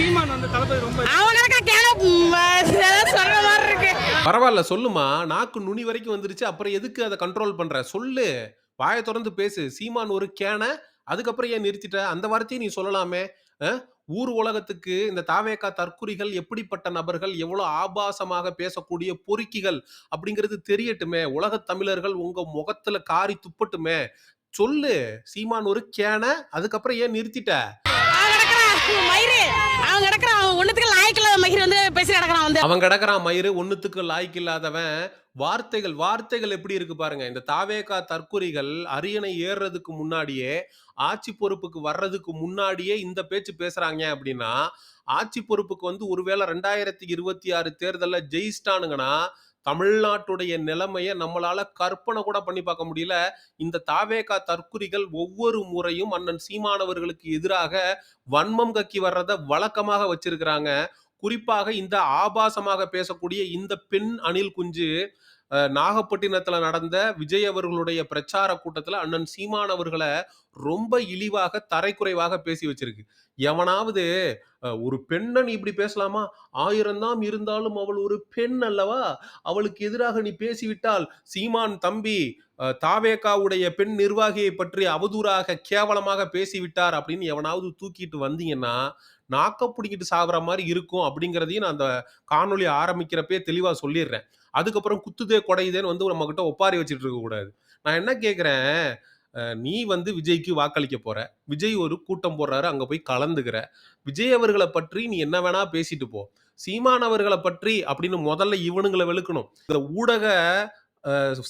சீமான் வந்து தளபதி ரொம்ப அவங்களுக்கு கேன சொல்ற மாதிரி இருக்கு. பரவாயில்ல சொல்லுமா. நாக்கு நுனி வரைக்கும் வந்துருச்சு. அப்புறம் எதுக்கு அதை கண்ட்ரோல் பண்ற? சொல்லு. வாயை திறந்து பேசு. சீமான் ஒரு கேன அதுக்கப்புறம் ஏன் நிறுத்திட்ட? அந்த வார்த்தையை நீ சொல்லலாமே? ஊர் உலகத்துக்கு இந்த தாவேக்கா தற்குறிகள் எப்படிப்பட்ட நபர்கள் எவ்வளவு ஆபாசமாக பேசக்கூடிய பொறுக்கிகள் அப்படிங்கிறது தெரியட்டுமே. உலகத் தமிழர்கள் உங்க முகத்துல காரி துப்பட்டுமே. சொல்லு. சீமான் ஒரு கேன அதுக்கப்புறம் ஏன் நிறுத்திட்ட? மயிறு. அவன் கிடக்குறான். அவன் ஒண்ணுத்துக்கு லாய்க்கல மயிறு வந்து பேசி கிடக்குறான் வந்து. அவன் கிடக்குறான் மயிறு ஒண்ணுத்துக்கு லாய்க்கு இல்லாதவன். வார்த்தைகள் வார்த்தைகள் எப்படி இருக்கு பாருங்க. இந்த தாவேகா தற்குறிகள் அரியணை ஏறுறதுக்கு முன்னாடியே ஆட்சி பொறுப்புக்கு வர்றதுக்கு முன்னாடியே இந்த பேச்சு பேசுறாங்க அப்படின்னா ஆட்சி பொறுப்புக்கு வந்து ஒருவேளை ரெண்டாயிரத்தி இருபத்தி ஆறு தேர்தலில் ஜெயிச்சிட்டானுங்கன்னா தமிழ்நாட்டுடைய நிலைமையை நம்மளால கற்பனை கூட பண்ணி பார்க்க முடியல. இந்த தாவேகா தற்குறிகள் ஒவ்வொரு முறையும் அண்ணன் சீமானவர்களுக்கு எதிராக வன்மம் கக்கி வர்றத வழக்கமாக வச்சிருக்கிறாங்க. குறிப்பாக இந்த ஆபாசமாக பேசக்கூடிய இந்த பெண் அணில் குஞ்சு நாகப்பட்டினத்துல நடந்த விஜய் அவர்களுடைய பிரச்சார கூட்டத்துல அண்ணன் சீமான் அவர்களை ரொம்ப இழிவாக தரைக்குறைவாக பேசி வச்சிருக்கு. எவனாவது ஒரு பெண்ணை நீ இப்படி பேசலாமா? ஆயிரம் தான் இருந்தாலும் அவள் ஒரு பெண் அல்லவா? அவளுக்கு எதிராக நீ பேசிவிட்டால் சீமான் தம்பி தாவேகாவுடைய பெண் நிர்வாகியை பற்றி அவதூறாக கேவலமாக பேசிவிட்டார் அப்படின்னு எவனாவது தூக்கிட்டு வந்தீங்கன்னா நாக்க பிடிக்கிட்டு சாகுற மாதிரி இருக்கும் அப்படிங்கிறதையும் நான் அந்த காணொலி ஆரம்பிக்கிறப்பே தெளிவா சொல்லிடுறேன். அதுக்கப்புறம் குத்துதே கொடையுதேன்னு வந்து நம்ம கிட்ட ஒப்பாரி வச்சுட்டு இருக்க கூடாது. நான் என்ன கேட்குறேன் நீ வந்து விஜய்க்கு வாக்களிக்க போற. விஜய் ஒரு கூட்டம் போடுறாரு அங்க போய் கலந்துக்கிற. விஜய் அவர்களை பற்றி நீ என்ன வேணா பேசிட்டு போ. சீமான் அவர்களை பற்றி அப்படின்னு முதல்ல இவனுங்களை வெளுக்கணும். இந்த ஊடக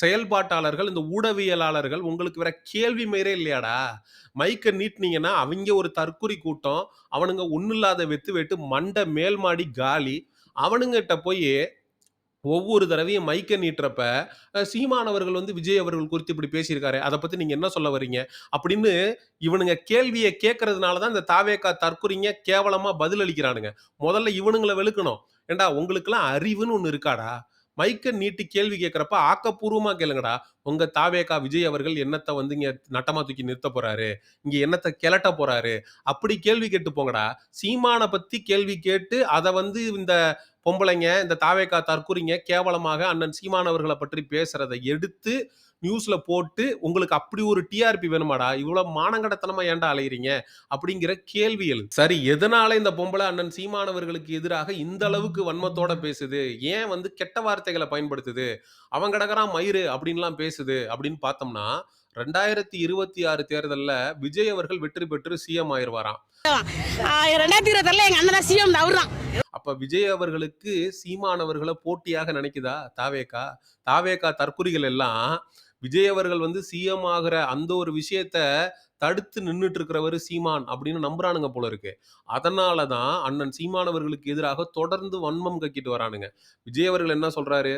செயல்பாட்டாளர்கள் இந்த ஊடகவியலாளர்கள் உங்களுக்கு வேற கேள்வி மயிரே இல்லையாடா? மைக்கை நீட்டினீங்கன்னா அவங்க ஒரு தற்குறி கூட்டம் அவனுங்க ஒன்றும் இல்லாத வெத்து வெட்டு மண்டை மேல்மாடி காலி அவனுங்கிட்ட போய் ஒவ்வொரு தடவையும் மைக்கை நீட்டுறப்ப சீமானவர்கள் வந்து விஜய் அவர்கள் குறித்து இப்படி பேசியிருக்காரு. அதை பத்தி நீங்க என்ன சொல்ல வர்றீங்க? அப்படின்னு இவனுங்க கேள்வியை கேட்கறதுனால தான் இந்த தாவேக்கா தற்குறிங்க கேவலமா பதில் அளிக்கிறானுங்க. முதல்ல இவனுங்களை வெளுக்கணும். ஏண்டா உங்களுக்குலாம் அறிவுன்னு ஒன்று இருக்காடா? மைக்கை நீட்டி கேள்வி கேட்குறப்ப ஆக்கப்பூர்வமா கேளுங்கடா. உங்க தாவேக்கா விஜய் அவர்கள் என்னத்தை வந்து இங்க நட்டமா தூக்கி நிறுத்த போறாரு? இங்க என்னத்தை கிளட்ட போறாரு? அப்படி கேள்வி கேட்டு போங்கடா. சீமானை பத்தி கேள்வி கேட்டு அதை வந்து இந்த பொம்பளைங்க இந்த தாவேக்கா தற்கூறிங்க கேவலமாக அண்ணன் சீமானவர்களை பற்றி பேசுறதை எடுத்து நியூஸ்ல போட்டு உங்களுக்கு அப்படி ஒரு டிஆர்பி வேணுமாடா? இவ்வளவு மானங்கடத்தனமா ஏன்டா அலையிறீங்க? அப்படிங்கிற கேள்வி எழுது சரி எதனால இந்த பொம்பளை அண்ணன் சீமானவர்களுக்கு எதிராக இந்த அளவுக்கு வன்மத்தோட பேசுது? ஏன் வந்து கெட்ட வார்த்தைகளை பயன்படுத்துது? அவன் கிடக்குறான் மயிறு அப்படின்லாம் பேசுது. அப்படின்னு பார்த்தோம்னா ரெண்டாயிரத்தி இருபத்தி ஆறு தேர்தலில் விஜய் அவர்கள் வெற்றி பெற்று சிஎம் ஆயிருவாராம். ரெண்டாயிரத்தி இருபத்தாறுல எங்க அண்ணன் சிஎம் அவரு தான். அப்ப விஜய் அவர்களுக்கு சீமானவர்களை போட்டியாக நினைக்குதா தாவேக்கா தாவேக்கா தற்குறிகள் எல்லாம் விஜய் அவர்கள் வந்து சிஎம் ஆகிற அந்த ஒரு விஷயத்த தடுத்து நின்றுட்டு இருக்கிறவர் சீமான் அப்படின்னு நம்புறானுங்க போல இருக்கு. அதனால தான் அண்ணன் சீமானவர்களுக்கு எதிராக தொடர்ந்து வன்மம் கக்கிட்டு வரானுங்க. விஜய் அவர்கள் என்ன சொல்றாரு?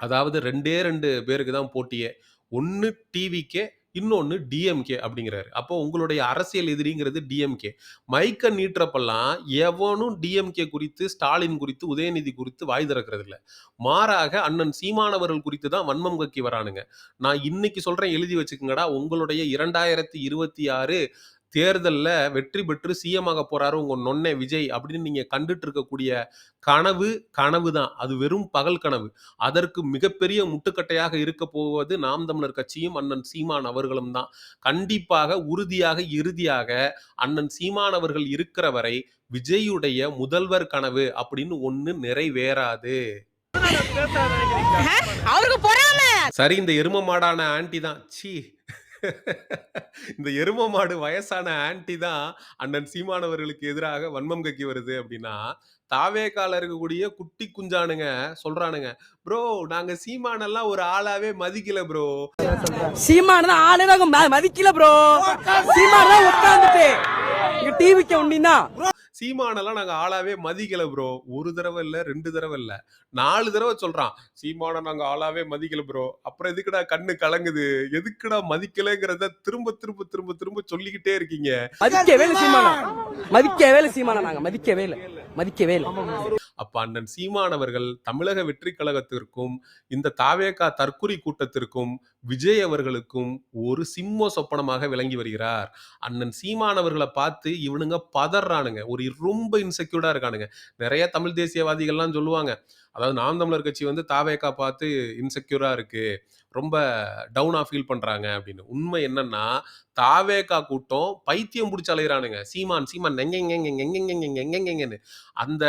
அதாவது ரெண்டே ரெண்டு பேருக்கு தான் போட்டியே. ஒன்று டிவிக்கே இன்னொன்று டிஎம்கே அப்படிங்கிறாரு. அப்போ உங்களுடைய அரசியல் எதிரிங்கிறது டிஎம்கே மைக்க நீட்டுறப்பெல்லாம் எவனும் டிஎம்கே குறித்து ஸ்டாலின் குறித்து உதயநிதி குறித்து வாய் திறக்கிறது இல்லை மாறாக அண்ணன் சீமானவர்கள் குறித்து தான் வன்மம் கக்கி வரானுங்க. நான் இன்னைக்கு சொல்றேன் எழுதி வச்சுக்கோங்கடா. உங்களுடைய இரண்டாயிரத்தி இருபத்தி ஆறு தேர்தல்ல வெற்றி பெற்று சிஎம் ஆக போறாரு உங்க நொன்னே விஜய் அப்படின்னு நீங்க கண்டுட்டு இருக்கக்கூடிய கனவு கனவு தான் அது வெறும் பகல் கனவு. அதற்கு மிகப்பெரிய முட்டுக்கட்டையாக இருக்க போவது நாம் தமிழர் கட்சியும் அண்ணன் சீமான் அவர்களும் தான். கண்டிப்பாக உறுதியாக இறுதியாக அண்ணன் சீமான் அவர்கள் இருக்கிற வரை விஜயுடைய முதல்வர் கனவு அப்படின்னு ஒண்ணு நிறைவேறாது. அவருக்கு சரி இந்த எரும மாடான ஆன்ட்டி தான். சீ இந்த எரும மாடு வயசான ஆன்ட்டி தான் அண்ணன் சீமானவர்களுக்கு எதிராக வன்மம் கக்கி வருது அப்படின்னா தாவேக்கால இருக்கக்கூடிய குட்டி குஞ்சானுங்க சொல்றானுங்க ப்ரோ நாங்க சீமானெல்லாம் ஒரு ஆளாவே மதிக்கல ப்ரோ. சீமான தான் ஆளே மதிக்கல ப்ரோ. சீமான உட்காந்துட்டு இங்க டிவிக்கு உண்டினா சீமானெல்லாம் நாங்க ஆளாவே மதிக்கல ப்ரோ ஒரு தடவை இல்ல ரெண்டு தடவை இல்ல. நாலு தடவை சொல்றான் சீமான நாங்க ஆளாவே மதிக்கல ப்ரோ அப்புறம் எதுக்குடா கண்ணு கலங்குது? எதுக்குடா மதிக்கலங்கிறத திரும்ப திரும்ப திரும்ப திரும்ப சொல்லிக்கிட்டே இருக்கீங்க. மதிக்கவே இல்லை சீமான நாங்க மதிக்கவே இல்லை. மதிக்கவே இல்லை. அப்ப அண்ணன் சீமானவர்கள் தமிழக வெற்றி கழகத்திற்கும் இந்த தாவேகா தற்குறி கூட்டத்திற்கும் விஜய் அவர்களுக்கும் ஒரு சிம்ம சொப்பனமாக விளங்கி வருகிறார். அண்ணன் சீமானவர்களை பார்த்து இவனுங்க பதறானுங்க. ஒரு ரொம்ப இன்செக்யூர்டா இருக்கானுங்க. நிறைய தமிழ் தேசியவாதிகள்லாம் சொல்லுவாங்க அதாவது நாம் தமிழர் கட்சி வந்து தாவேக்கா பார்த்து இன்செக்யூரா இருக்கு. ரொம்ப டவுனாக ஃபீல் பண்ணுறாங்க அப்படின்னு. உண்மை என்னன்னா தாவேக்கா கூட்டம் பைத்தியம் பிடிச்சி அலையிறானுங்க. சீமான் சீமான் நெங்கெங்கெங்கெங்கெங்கெங்கெங்கெங்கெங்கெங்கெங்கன்னு அந்த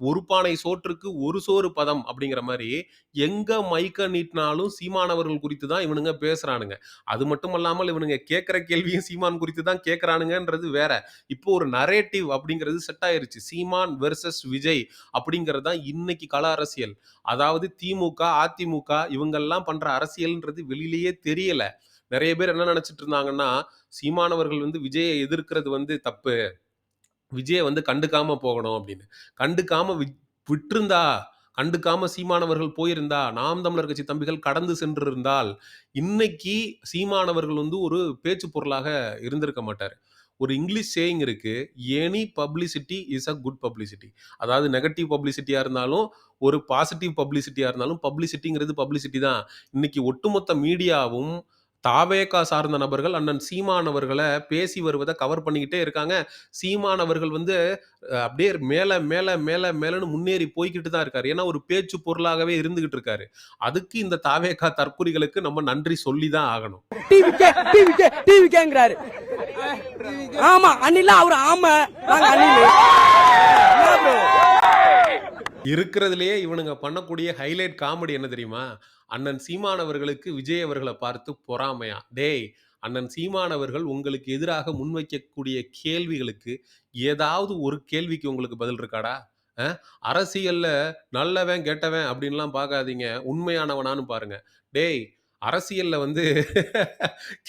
ஒரு பானை சோற்றுக்கு ஒரு சோறு பதம் அப்படிங்கிற மாதிரி எங்க மைக்க நீட்டினாலும் சீமானவர்கள் குறித்து தான் இவனுங்க பேசுறானுங்க. அது மட்டும் அல்லாமல் இவனுங்க கேட்கிற கேள்வியும் சீமான் குறித்து தான் கேட்கறானுங்கன்றது வேற. இப்போ ஒரு நரேட்டிவ் அப்படிங்கிறது செட் ஆயிருச்சு. சீமான் வெர்சஸ் விஜய் அப்படிங்கிறது தான் இன்னைக்கு கள அரசியல். அதாவது திமுக அதிமுக இவங்கெல்லாம் பண்ற அரசியல்ன்றது வெளியிலேயே தெரியல. நிறைய பேர் என்ன நினைச்சிட்டு இருந்தாங்கன்னா சீமானவர்கள் வந்து விஜயை எதிர்க்கிறது வந்து தப்பு. விஜயை வந்து கண்டுக்காம போகணும் அப்படின்னு. கண்டுக்காம வி- விட்டிருந்தா கண்டுக்காம சீமானவர்கள் போயிருந்தா நாம் தமிழர் கட்சி தம்பிகள் கடந்து சென்றிருந்தால் இன்னைக்கு சீமானவர்கள் வந்து ஒரு பேச்சு பொருளாக இருந்திருக்க மாட்டார். ஒரு இங்கிலீஷ் சேயிங் இருக்கு any publicity is a good publicity அதாவது நெகட்டிவ் பப்ளிசிட்டியா இருந்தாலும் ஒரு பாசிட்டிவ் பப்ளிசிட்டியா இருந்தாலும் பப்ளிசிட்டிங்கிறது பப்ளிசிட்டி தான். இன்னைக்கு ஒட்டுமொத்த மீடியாவும் தாவேகா சார்ந்த நபர்கள் அண்ணன் சீமான் அவர்களை பேசி வருவதை கவர் பண்ணிக்கிட்டே இருக்காங்க. சீமான் அவர்கள் வந்து அப்படியே மேல மேல மேல மேலன்னு முன்னேறி போய்கிட்டு தான் இருக்காரு. ஏன்னா ஒரு பேச்சு பொருளாகவே இருந்துகிட்டு இருக்காரு. அதுக்கு இந்த தாவேகா தற்குறிகளுக்கு நம்ம நன்றி சொல்லி தான் ஆகணும். ஆமா அண்ணில அவர் ஆமா? இருக்கிறதுலயே இவனுங்க பண்ணக்கூடிய ஹைலைட் காமெடி என்ன தெரியுமா? அண்ணன் சீமானவர்களுக்கு விஜய் அவர்களை பார்த்து பொறாமையா? டேய் அண்ணன் சீமானவர்கள் உங்களுக்கு எதிராக முன்வைக்கக்கூடிய கேள்விகளுக்கு ஏதாவது ஒரு கேள்விக்கு உங்களுக்கு பதில் இருக்காடா? அரசியல்ல நல்லவன் கெட்டவன் அப்படின்லாம் பார்க்காதீங்க. உண்மையானவனான்னு பாருங்க. டேய் அரசியல்ல வந்து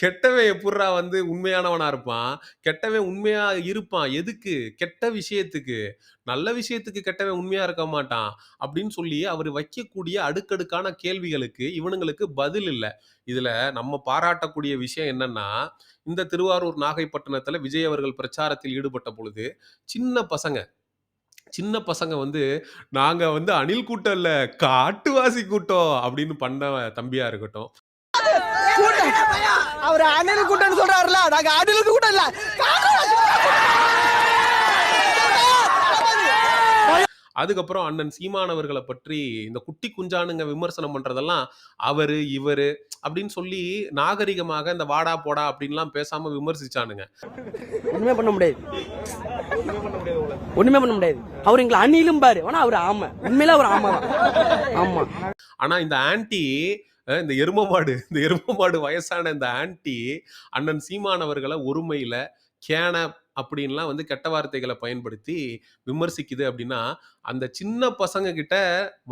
கெட்டவன் எப்பட்றா வந்து உண்மையானவனாக இருப்பான்? கெட்டவன் உண்மையாக இருப்பான். எதுக்கு? கெட்ட விஷயத்துக்கு. நல்ல விஷயத்துக்கு கெட்டவன் உண்மையாக இருக்க மாட்டான் அப்படின்னு சொல்லி அவர் வைக்கக்கூடிய அடுக்கடுக்கான கேள்விகளுக்கு இவனுங்களுக்கு பதில் இல்லை. இதில் நம்ம பாராட்டக்கூடிய விஷயம் என்னன்னா இந்த திருவாரூர் நாகைப்பட்டினத்தில் விஜய் அவர்கள் பிரச்சாரத்தில் ஈடுபட்ட பொழுது சின்ன பசங்க சின்ன பசங்க வந்து நாங்கள் வந்து அணில் கூட்டம் இல்லை காட்டுவாசி கூட்டம் அப்படின்னு பண்ண தம்பியாக இருக்கட்டும் அவர் அண்ணனுக்கு கூட்டம்னு சொல்றாருல நாங்க அண்ணனுக்கு கூட்டம் இல்ல. அதுக்கப்புறம் அண்ணன் சீமான் அவர்களை பற்றி இந்த குட்டி குஞ்சானுங்க விமர்சனம் பண்றதெல்லாம் அவரு இவரு அப்படின்னு சொல்லி நாகரிகமாக இந்த வாடா போடா அப்படின்லாம் பேசாம விமர்சிச்சானுங்க. ஒண்ணுமே பண்ண முடியாது. ஒண்ணுமே பண்ண முடியாது. அவர் எங்களை அண்ணிலும் பாரு. ஆனா அவர் ஆமா. உண்மையில அவர் ஆமா ஆமா. ஆனா இந்த ஆன்ட்டி அஹ் இந்த எரும மாடு இந்த எரும மாடு வயசான இந்த ஆன்ட்டி அண்ணன் சீமானவர்களை ஒருமையில கேன அப்படின்லாம் வந்து கெட்ட வார்த்தைகளை பயன்படுத்தி விமர்சிக்குது அப்படின்னா அந்த சின்ன பசங்க கிட்ட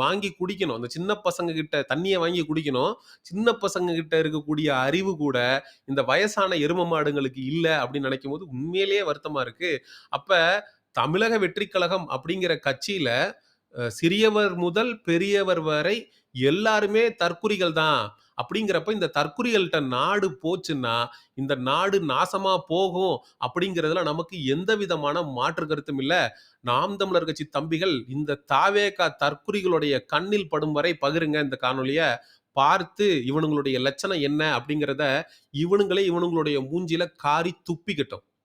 வாங்கி குடிக்கணும். அந்த சின்ன பசங்க கிட்ட தண்ணியை வாங்கி குடிக்கணும். சின்ன பசங்க கிட்ட இருக்கக்கூடிய அறிவு கூட இந்த வயசான எரும மாடுங்களுக்கு இல்லை அப்படின்னு நினைக்கும் போது உண்மையிலேயே வருத்தமா இருக்கு. அப்ப தமிழக வெற்றி கழகம் அப்படிங்கிற கட்சியில சிறியவர் முதல் பெரியவர் வரை எல்லாருமே தற்குறிகள் தான். அப்படிங்கிறப்ப இந்த தற்குறிகள்கிட்ட நாடு போச்சுன்னா இந்த நாடு நாசமா போகும் அப்படிங்கிறதுல நமக்கு எந்த விதமான மாற்று கருத்தும் இல்லை. நாம் தமிழர் கட்சி தம்பிகள் இந்த தாவேகா தற்குறிகளுடைய கண்ணில் படும் வரை பகிருங்க இந்த காணொலியை பார்த்து இவனுங்களுடைய லட்சணம் என்ன அப்படிங்கிறத இவனுங்களே இவனுங்களுடைய மூஞ்சில காரி துப்பிக்கிட்டோம்.